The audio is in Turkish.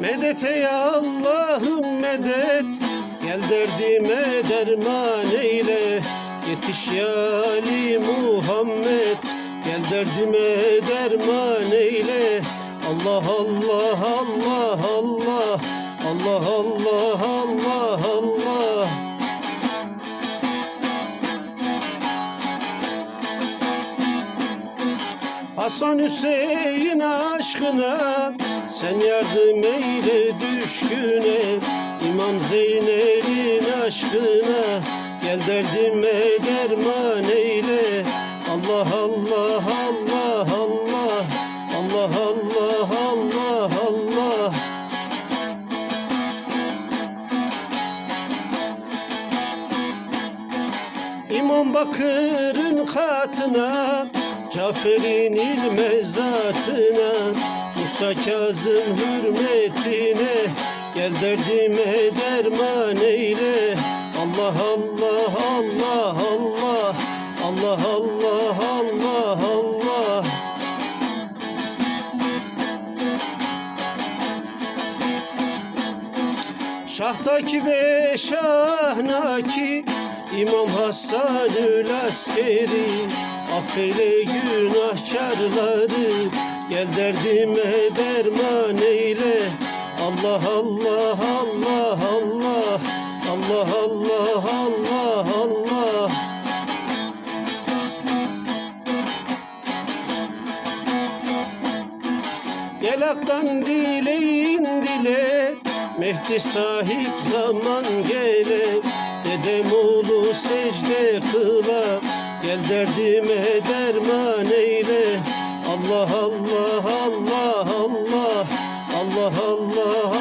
Medet ey Allah'ım medet. Gel derdime derman eyle. Yetiş ya Ali Muhammed. Gel derdime derman eyle. Allah Allah Allah Allah. Allah Allah Hasan Hüseyin aşkına sen yardım eyle düşküne. İmam Zeynel'in aşkına gel derdime derman eyle. Allah Allah Allah Allah Allah Allah Allah Allah. İmam Bakır'ın katına Cafer'in ilme zatına Musa Kazım hürmetine Gel derdime derman eyle. Allah Allah Allah Allah Allah Allah Allah Allah. Şahtaki ve şahnaki İmam Hasanül askeri Affeyle günahkarları Gel derdime derman eyle. Allah Allah Allah Allah Allah Allah Allah Allah. Gel aktan dileyin dile Mehdi sahip zaman gele. Dedem oğlu secde kıla Gel derdime derman eyle. Allah Allah Allah Allah. Allah Allah